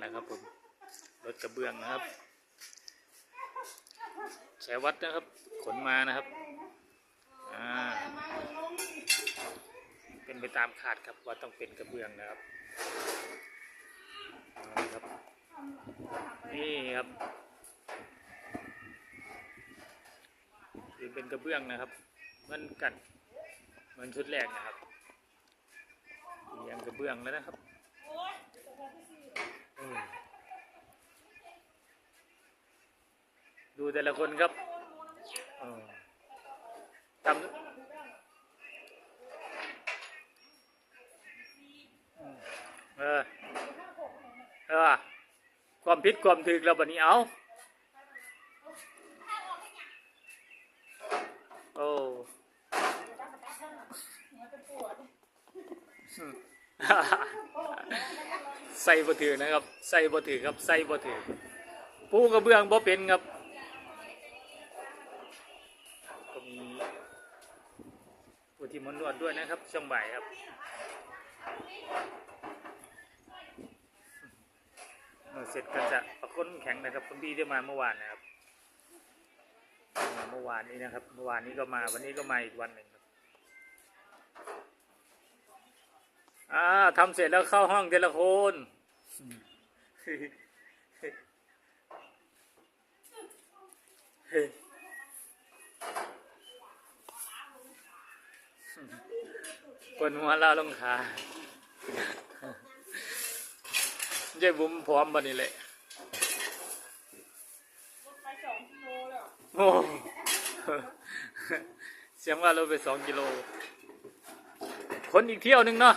แล้วครับผมรถกระเบื้องนะครับแชวัดนะครับ ขนมานะครับอ่าเป็นไปตามคาดครับว่าต้องเป็นกระเบื้องนะครับนี่ครับนี่ครับคือเป็นกระเบื้องนะครับเหมือนกันเหมือนชุดแรกนะครับเรียงกระเบื้องแล้วนะครับ ดูแต่ละคนครับทำเออ เออ ความผิดความถึกแล้วบัดนี้เอาโอ้ อืม ใส่บ่ถือนะครับ ใส่บ่ถือครับ ใส่บ่ถือปูกระเบื้องบ่เป็นครับก็มีผู้ที่มานวดด้วยนะครับ ช่วงบ่ายครับเมื่อเสร็จก็จะประคนแข็งนะครับคุณพี่ได้มาเมื่อวานนะครับมาเมื่อวานนี้นะครับ เมื่อวานนี้ก็มา วันนี้ก็มาอีกวันหนึ่งครับอ่าทำเสร็จแล้วเข้าห้องเทละคน ปวดหัวเล่าลงขาเย้บุ้มพร้อมบันนี้แหละโอ้เสียงว่าเราไปสองกิโล คนอีกเที่ยวหนึงเนาะ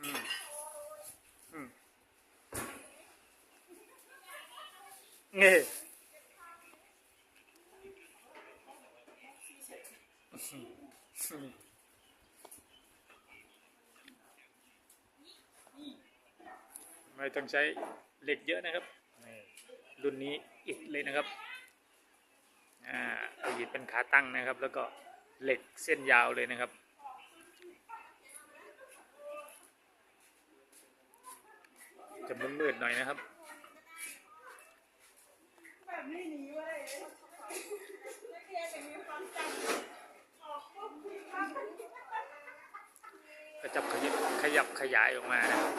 อืมอืม เงี้ยไม่ต้องใช้เหล็กเยอะนะครับรุ่นนี้อิดเลยนะครับอ่าเอาหยิบเป็นขาตั้งนะครับ แล้วก็เหล็กเส้นยาวเลยนะครับจะมืดๆหน่อยนะครับ แบบนี้หนีเว้ยนักเรียนอย่างมีความจำออกปุ๊บปั๊บกระจับขยับขยับขยายออกมานะครับ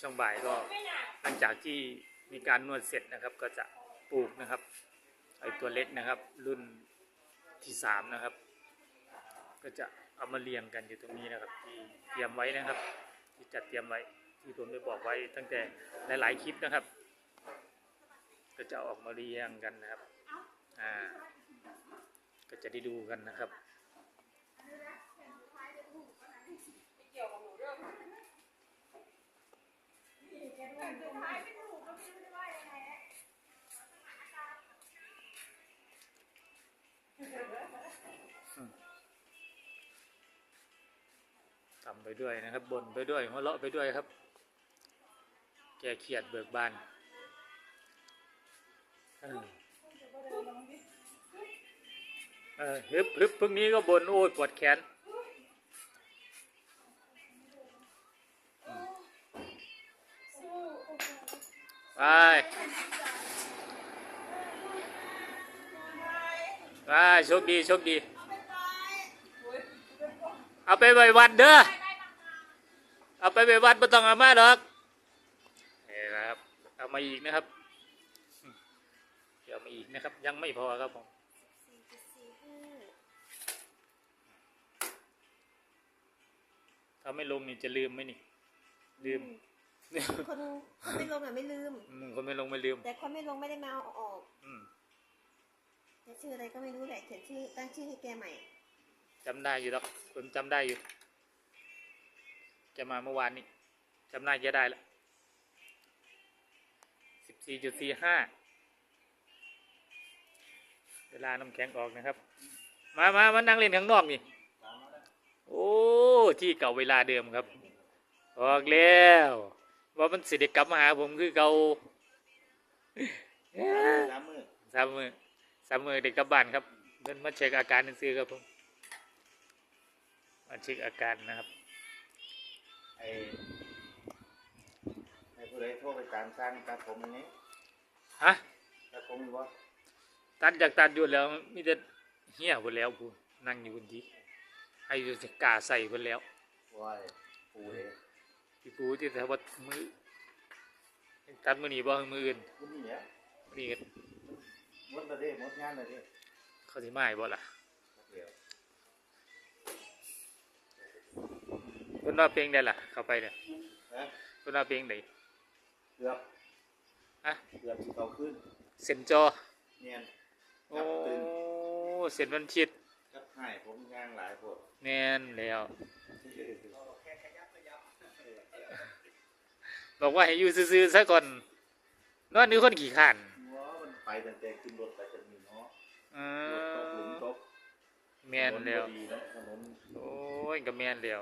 ช่วงบ่ายก็ไม่หนักหลังจากที่มีการนวดเสร็จนะครับ ก็จะปลูกนะครับไอตัวเล็กนะครับ รุ่นที่สามนะครับ ก็จะเอามาเรียงกันอยู่ตรงนี้นะครับที่เตรียมไว้นะครับ ที่จัดเตรียมไว้ที่ผมได้บอกไว้ตั้งแต่หลาย ๆ คลิปนะครับ ก็จะออกมาเรียงกันนะครับ อ่า ก็จะได้ดูกันนะครับเกี่ยวกับหนูเรื่องแต่สุดท้ายไม่ถูกก็ไม่รู้จะว่ายังไงอะทำไปด้วยนะครับบ่นไปด้วยหัวเราะไปด้วยครับ แกเครียดเบิกบาน เออเออฮึบฮึบพรุ่งนี้ก็บนโอ้ยปวดแขนไปไปโชคดีโชคดี เอาไปไว้วัดเด้อเอาไปไว้วัดไม่ต้องเอามาหรอกนี่นะครับ เอามาอีกนะครับ ดี๋ยวเอามาอีกนะครับ ยังไม่พอครับผมถ้าไม่ลงนี่จะลืมไหมนี่ ลืม คนคนไม่ลงอะไม่ลืมอืมคนไม่ลงไม่ลืม แต่คนไม่ลงไม่ได้มาเอาออกอืมแต่ชื่ออะไรก็ไม่รู้แหละเขียนชื่อตั้งชื่อให้แกใหม่จำได้อยู่หรอกผมจำได้อยู่ จะมาเมื่อวานนี้จำได้จะได้ละสิบสี่จุดสี่ห้า เวลาน้ำแข็งออกนะครับ มามามานั่งเล่นข้างนอกนี่ โอ้ ที่เก่าเวลาเดิมครับ ออกแล้ว ว่ามันสิเด็กกลับมาหาผมคือเก่าสามมือสามมือสามมือเด็กกลับบ้านครับเดินมาเช็คอาการซื้อๆครับผม มาเช็คอาการนะครับไอ้ไอ้ผู้อไรโทรไปตามสร้างตัดผมอันนี้ ฮะตัดผมอยู่วะ ตัดจากตัดอยู่แล้วมีแต่เหี้ยหมดแล้วกูนั่งอยู่บนที่ให้อยู่จะกล้าใส่เพิ่นแล้วว้ายปูเองพี่ปูที่แต่ว่ามือตัดมือนี้บ่มืออื่นคุณนี่เนี่ยนี่ก็มดมาเด้มดงานมาเด้เขาสิมาให้บ่ล่ะเดี๋ยวเพิ่นว่าเพลงได้ล่ะ เข้าไปเนี่ยนะเพิ่นว่าเพลงใดเกือบฮะเกือบสิเขาขึ้นเส้นจอเนียน โอ้ เส้นวันชิดกับหายผมย่างหลายพวกแม่นแล้ว บอกว่าให้อยู่ซื่อๆซะก่อนนอนนี่คนขี้ข้านว้ามันไปตั้งแต่ขึ้นรถไปจนมีเนาะเอรถตกหลุมอตกแม่นแล้วถนนบ่ดีเนาะถนนโอ้ยก็แม่นแล้ว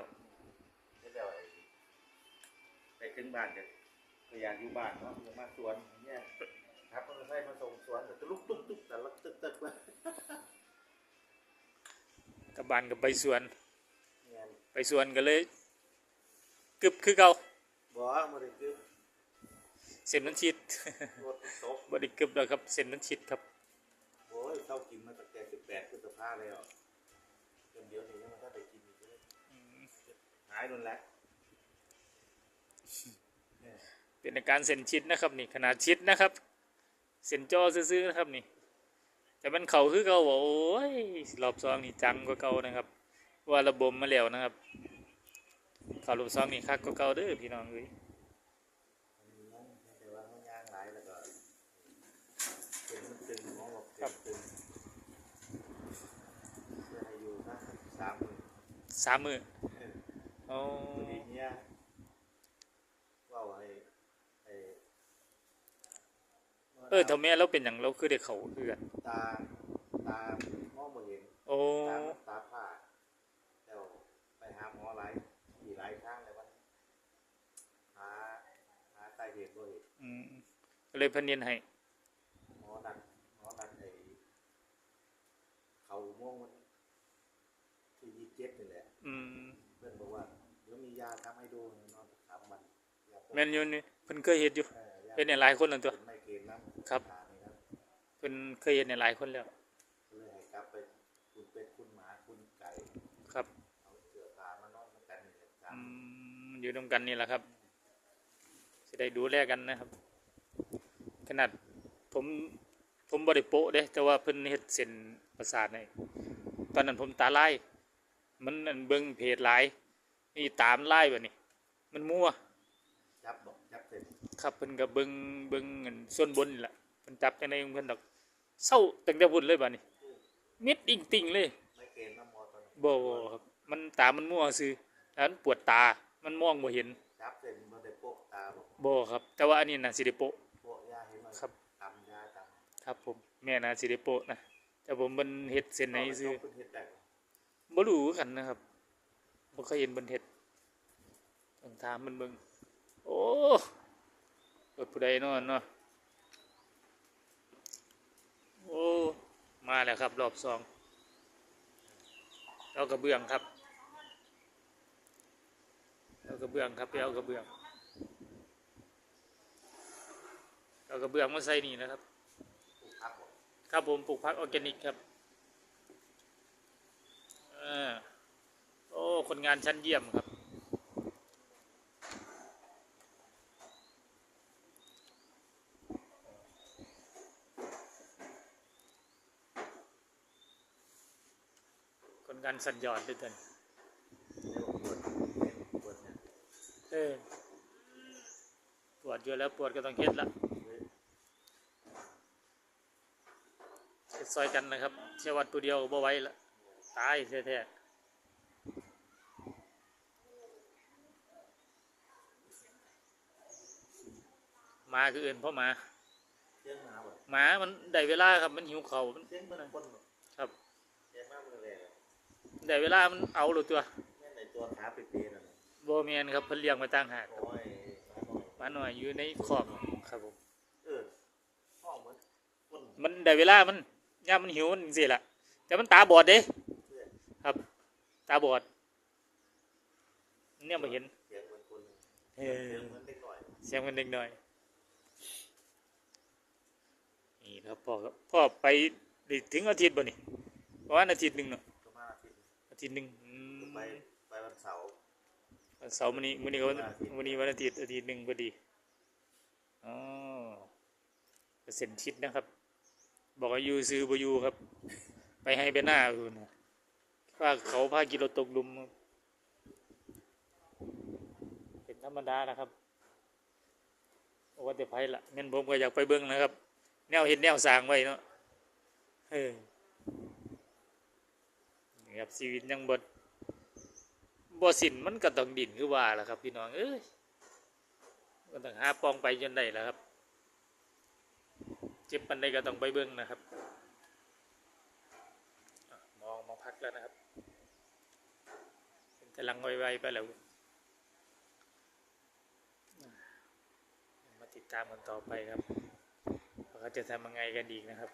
ไม่ได้ไอ้ไปถึงบ้านกันก็อยากอยู่บ้านเนาะอยากมาสวนเนี่ย ครับมันใช่มาส่งสวนแต่ลุกตุ๊กตุ๊กแต่ละตึกตึกเลยกลับบ้านก็ไปสวนเนี่ยไปสวนก็เลยกึบคือเก่าบ่มาได้คือเส้นมันชิด รถตกบ่ได้กึบแล้วครับเส้นมันชิดครับ โอ้ยเข้ากินมาตั้งแต่18พฤษภาแล้วจนเดี๋ยวนี้ยังไม่ได้ไปกินอีกเลยหายโดนแล้ว เป็นอาการเส้นชิดนะครับนี่ขนาดชิดนะครับ เส้นจอซื่อๆนะครับนี่ แต่มันเข่าคือเก่าบอกโอ้ยรอบสองนี่จังกว่าเก่านะครับ ว่าระบบมาแล้วนะครับเข่ารอบสองนี่คักกว่าเก่าเด้อพี่น้องเอ้ยแต่ว่าเขาย่างหลายแล้วก็เป็นตึงมองบอกเป็นตึงเพื่อให้อยู่นะสามหมื่นสามมือเออ โอ้ ตัวนี้เนี่ยว่าไอ้ไอ้ เออทำไมเราเป็นอย่างเราคือได้เข่าคือกันตาตามองไม่เห็นโอ้ตาตาผ้าแล้วไปหาหมอหลายกี่หลายครั้งเลยวันหาหาสาเหตุบ่เห็นอืมก็เลยเพนเนียนให้หมอนัดหมอนัดไอ้เขาม่วงวันที่ยี่สิบเจ็ดนี่แหละอืมเพื่อนบอกว่าเดี๋ยวมียาทำให้ดูนอนสามวันยาปวดแม่นอยู่นี่เพิ่นเคยเฮ็ดอยู่เออยาเฮ็ดในหลายคนแล้วตัวเป็นไม่เกณฑ์น้ำ ครับทานนี่นะเพิ่นเคยเฮ็ดในหลายคนแล้วก็เลยให้กลับไปคุณเป็ดคุณหมาคุณไก่ครับเอาเสือตามานอนกันนี่แหละสาอืมมอยู่ร่วมกันนี่แหละครับจะได้ดูแลกันนะครับ ขนาดผมผมบริโปะเด้แต่ว่าเพิ่นเฮ็ดเส้นประสาทให้ตอนนั้นผมตาลาย มันอันเบิ่งเพจหลายนี่ตามไล่แบบนี้ มันมั่ว จับบอกจับเสร็จ ครับเพิ่นก็เบิ่งเบิ่งอันส่วนบนนี่แหละเพิ่นจับจังไดของเพิ่นดอกเศร้าตั้งแต่พุ่นเลยบัดนี้มิดอิงติ่งเลยไม่เกณฑ์น้ำมอตอนนั้นบ่บ่ครับ มันตามันมั่วซื่อแล้วมันปวดตามันมองบ่เห็นจับเสร็จมันได้โปะตาบอกบ่ครับ แต่ว่าอันนี้น่ะสิได้โปะโปะยาเห็นไหมครับตำยาตำครับผมแม่น่าสิได้โปะนะแต่ผมมันเฮ็ดเส้นไหนซื่อเพิ่นเฮ็ดได้บ่รู้คือกันนะครับบ่เคยเห็นเพิ่นเฮ็ดต้องถามมันเบิ่งโอ้ รถผู้ใดนาะเนาะโอ้มาแล้วครับ รอบสองเอากระเบื้องครับเอากระเบื้องครับไปเอากระเบื้องเอากระเบื้องมาใส่นี่นะครับครับผมปลูกผักออร์แกนิกครับอโอ้คนงานชั้นเยี่ยมครับ คนงานสัญญอดด้วยกันเรียกว่าปวดเยออปวดเยอะแล้วปวดก็ต้องเฮ็ดละเฮ็ดซอยกันนะครับเชื่อวัดตัวเดียวบ่ไว้ละตายแท้ๆมาคืออื่นเพราะหมาหมา มันได้เวลาครับ มันหิวเขามัน ได้เวลามันเอาหรือตัวแม่นในตัวขาเป๊ะๆนั่นน่ะโบเมียนครับเพิ่นเลี้ยงมาตั้งหากครับโอ้ยหมาหน่อยหมาหน่อยอยู่ในคอกครับผม เออห้องเหมือนคนมันได้เวลามันย่ามมันหิวมันสิล่ะ แต่มันตาบอดเด้เพื่อนครับ ตาบอด เนี่ยมาเห็นเสียงเหมือนคนเอเสีอยงเหมือนเด็กหน่อยเเสียงมันเล็กน้อย นี่ครับพ่อครับพ่อไปได้ถึงอาทิตย์บ่นี่ประมาณอาทิตย์หนึ่งเนาะประมาณอา ทิตย์อาทิตย์หนึ่งอืมไปไปวันเสาร์วันเสาร์มื้อนี้มื้อนี้ก็วันวันอาทิตย์มื้อนี้วันอาทิตย์อาทิตย์หนึ่งพอดีอ๋อก็เส้นทิศนะครับ บอกว่าอยู่ซื้อบ่อยู่ครับ ไปให้ไปหน้าอยู่นะว่าเขาพากิโลตกหลุมครับเป็นธรรมดานะครับบอกว่าแต่ไผละงั้นผมก็อยากไปเบิ่งนะครับ แนวเห็นแนวสร้างไว้เนาะเออนี่ ครับชีวิตยังบดบ่สินมันก็ต้องดินคือว่าล่ะครับ พี่น้องเอ้ยก็ต้องหาปองไปจนได้ล่ะครับ เจ็บปันใดก็ต้องไปเบิ่งนะครับ มองมองพักแล้วนะครับเป็นกำลังไวๆไปแล้วมาติดตามกันต่อไปครับเขาจะทำยังไงกันอีกนะครับ